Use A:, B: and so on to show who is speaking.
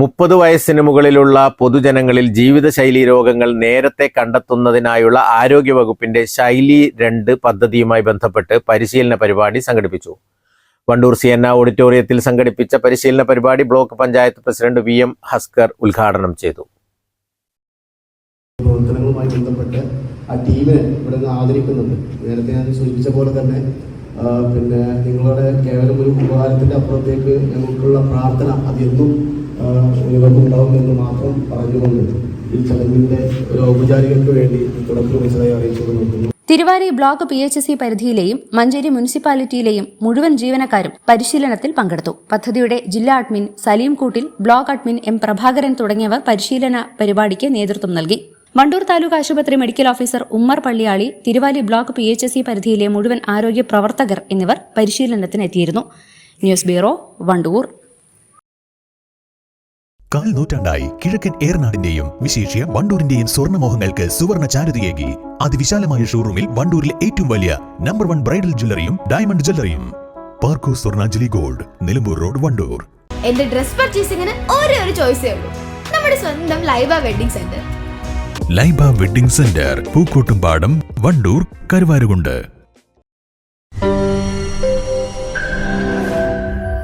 A: മുപ്പത് വയസ്സിന് മുകളിലുള്ള പൊതുജനങ്ങളിൽ ജീവിതശൈലി രോഗങ്ങൾ നേരത്തെ കണ്ടെത്തുന്നതിനായുള്ള ആരോഗ്യവകുപ്പിന്റെ ശൈലി രണ്ട് പദ്ധതിയുമായി ബന്ധപ്പെട്ട് പരിശീലന പരിപാടി സംഘടിപ്പിച്ചു. വണ്ടൂർ സിയന്ന ഓഡിറ്റോറിയത്തിൽ സംഘടിപ്പിച്ച പരിശീലന പരിപാടി block panchayat president V M Haskar ഉദ്ഘാടനം ചെയ്തു.
B: ബന്ധപ്പെട്ട് ആ ടീമിനെ ആദരിക്കുന്നുണ്ട്. നേരത്തെ സൂചിപ്പിച്ച പോലെ തന്നെ പിന്നെ നിങ്ങളുടെ കേവലം ഒരു ഉപകാരത്തിന്റെ അപ്പുറത്തേക്ക് ഞങ്ങൾക്കുള്ള പ്രാർത്ഥന അത് എന്നും എന്ന് മാത്രം പറഞ്ഞുകൊണ്ട് ഈ ചടങ്ങിന്റെ ഒരു ഔപചാരികൾക്ക് വേണ്ടി തുടക്കം മനസ്സിലായി അറിയിച്ചു നോക്കുന്നു.
C: Thiruvali block P H C പരിധിയിലെയും Manjeri മുനിസിപ്പാലിറ്റിയിലെയും മുഴുവൻ ജീവനക്കാരും പരിശീലനത്തിൽ പങ്കെടുത്തു. പദ്ധതിയുടെ ജില്ലാ അഡ്മിൻ സലീം കൂട്ടിൽ ബ്ലോക്ക് അഡ്മിൻ എം പ്രഭാകരൻ തുടങ്ങിയവർ പരിശീലന പരിപാടിക്ക് നേതൃത്വം നൽകി. വണ്ടൂർ താലൂക്ക് ആശുപത്രി medical officer Ummer Palliyali Thiruvali block P H C പരിധിയിലെ മുഴുവൻ ആരോഗ്യ പ്രവർത്തകർ എന്നിവർ പരിശീലനത്തിനെത്തിയിരുന്നു. News bureau Wandoor.
D: കാൽ നൂറ്റാണ്ടായി കിഴക്കൻ ഏറനാടിന്റെയും വിശേഷ്യ വണ്ടൂരിന്റെയും സ്വർണമോഹങ്ങൾക്ക് സുവർണ ചാരുതയേകി. അതിവിശാലമായ ഷോറൂമിൽ വണ്ടൂരിലെ ഏറ്റവും വലിയ നമ്പർ വൺ ബ്രൈഡൽ ജ്വല്ലറിയും ഡയമണ്ട് ജ്വല്ലറിയും. പാർക്കോ സ്വർണാഞ്ജലി ഗോൾഡ് നിലമ്പൂർ റോഡ് വണ്ടൂർ.
E: എന്റെ ഡ്രസ് പർച്ചേസിംഗിന് ഒരേ ഒരു ചോയ്സേ ഉള്ളൂ. നമ്മുടെ സ്വന്തം Laiba wedding centre.
D: Laiba wedding centre Pookkottumpadam Wandoor Karuvarakundu.